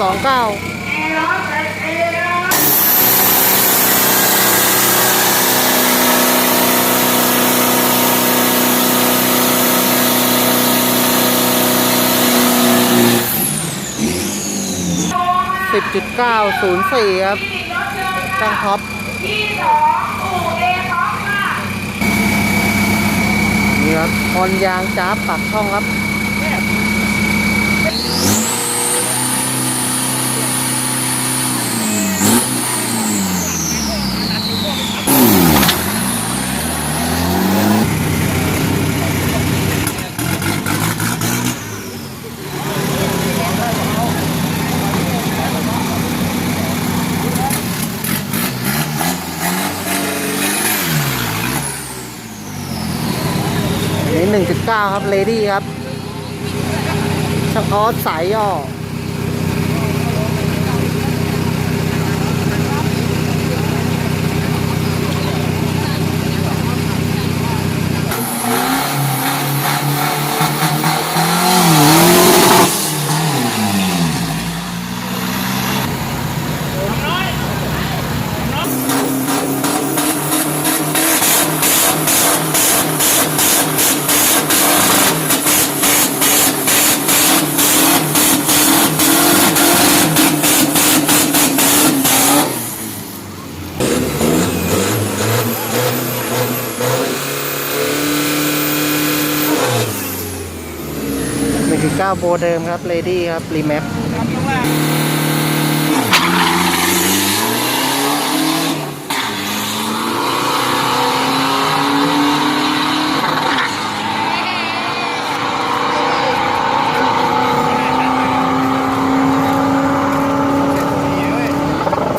สองเก้าสิบจุดเก้าศูนย์สี่ครับจังท็อปนี่ครับคอนยางจ้าปักช่องครับ นี่หนึ่งจุดเก้าครับเลดี้ครับช่างออสสายย่อ หนึ่งจุดเก้าโบเดิมครับเลดี้ครับรีแม็ก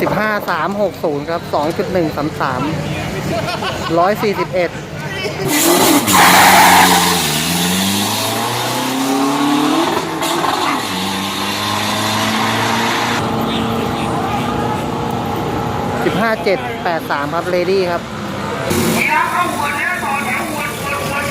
สิบห้าสามหกศูนย์ครับสองจุดหนึ่งสามสามร้อยสี่สิบเอ็ด 15783 ครับเลดี้ครับ